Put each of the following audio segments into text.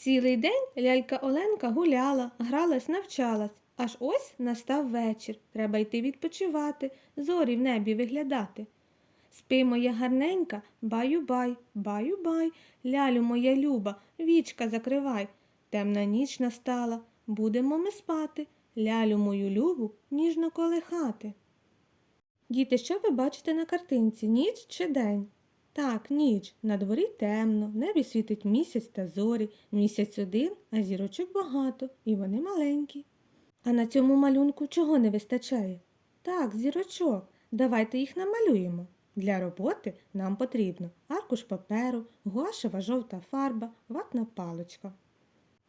Цілий день лялька Оленка гуляла, гралась, навчалась. Аж ось настав вечір. Треба йти відпочивати, зорі в небі виглядати. Спи, моя гарненька, баю-бай, баю-бай, лялю моя люба, вічка закривай. Темна ніч настала, будемо ми спати, лялю мою любу ніжно колихати. Діти, що ви бачите на картинці? Ніч чи день? Так, ніч. На дворі темно, в небі світить місяць та зорі. Місяць один, а зірочок багато, і вони маленькі. А на цьому малюнку чого не вистачає? Так, зірочок. Давайте їх намалюємо. Для роботи нам потрібно аркуш паперу, гуашева жовта фарба, ватна паличка.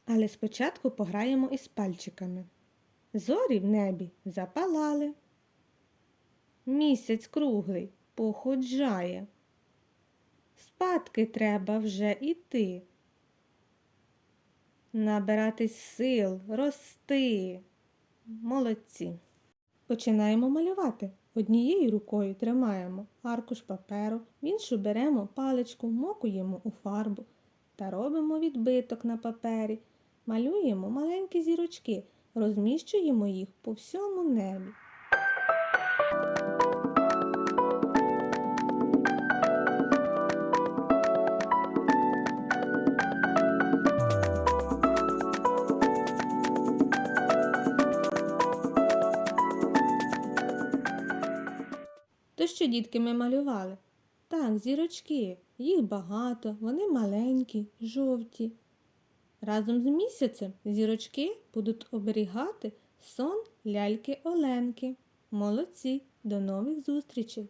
Але спочатку пограємо із пальчиками. Зорі в небі запалали. Місяць круглий походжає. Спадки треба вже іти. Набиратись сил, рости. Молодці. Починаємо малювати. Однією рукою тримаємо аркуш паперу, в іншу беремо паличку, мокуємо у фарбу та робимо відбиток на папері. Малюємо маленькі зірочки, розміщуємо їх по всьому небі. То що, дітки, ми малювали? Так, зірочки, їх багато, вони маленькі, жовті. Разом з місяцем зірочки будуть оберігати сон ляльки Оленки. Молодці, до нових зустрічей!